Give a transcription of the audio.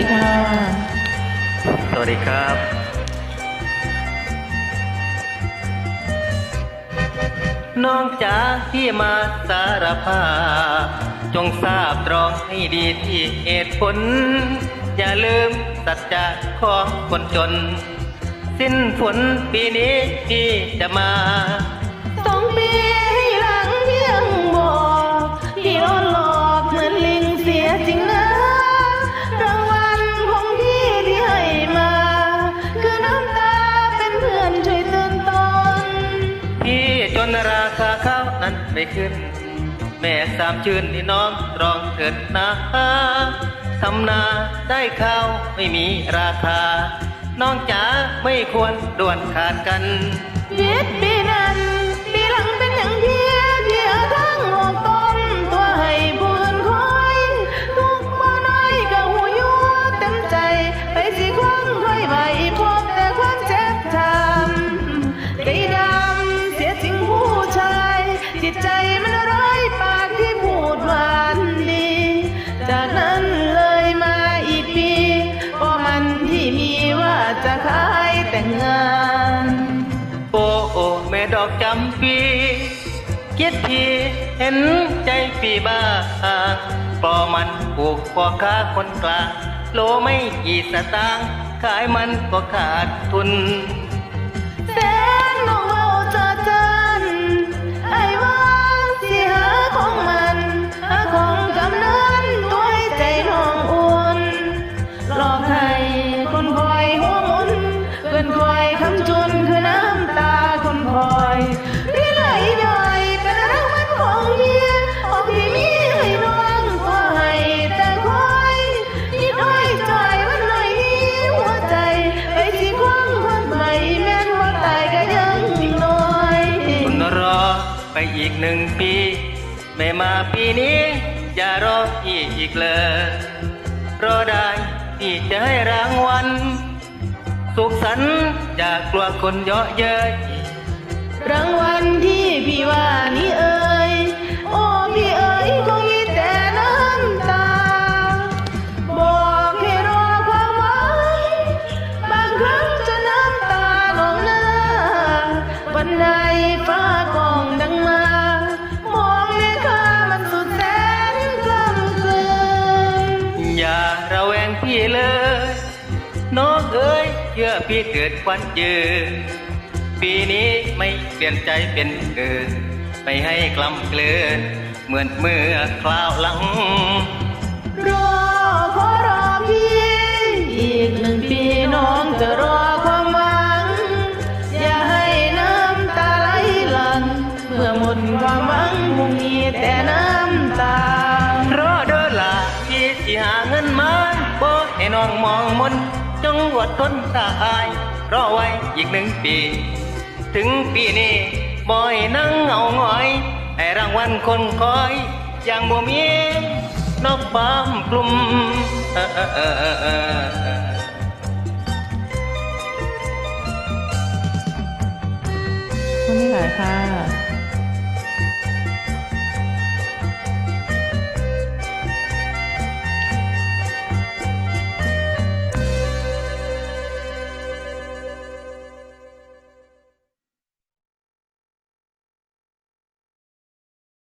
ดีครับ น้องจ๋าที่มาสารภาพจงทราบตรองให้ดีที่เหตุผล อย่าลืมสัจจะของคนจน สิ้นฝนปีนี้ที่จะมาสองปี ไม่ขึ้น แม่สามชื่นที่น้องตรองเถิดนะทำนาได้ข้าวไม่มีราคา น้องจ๋าไม่ควรด่วนขาดกันยึด ม่ดอกจำปีเกียดทีเห็นใจปีบ้าปอมันปลูกพอค้าคนกลางโลไม่กี่สตางค์ขายมันก็ขาดทุน อีกหนึ่งปี ไม่มาปีนี้ อย่ารอพี่อีกเลยรอได้ที่จะให้รางวัลสุขสันต์จากกลัวคนเยาะเย้ยรางวัลที่พี่ เอ๋ยเชื่อพี่เกิดควันยืนปีนี้ไม่เปลี่ยนใจเป็นเกินไม่ให้กลำเกลือนเหมือนเมื่อคราวหลัง รอขอรอพี่ อีกหนึ่งปีน้องจะรอความหวัง อย่าให้น้ำตาไหลหลังเมื่อหมดความหวังคงมีแต่น้ำตารอเด้อล่ะพี่สิหาเงินมาบ่ให้น้องมองมน จงอดทนตายรอไว้อีกหนึ่งปี ถึงปีนี้บ่ให้นั่งเหงาหงอยให้รางวัลคนคอยอย่างบ่มีนกปามกลุ่มคุณนี่หลายค่ะ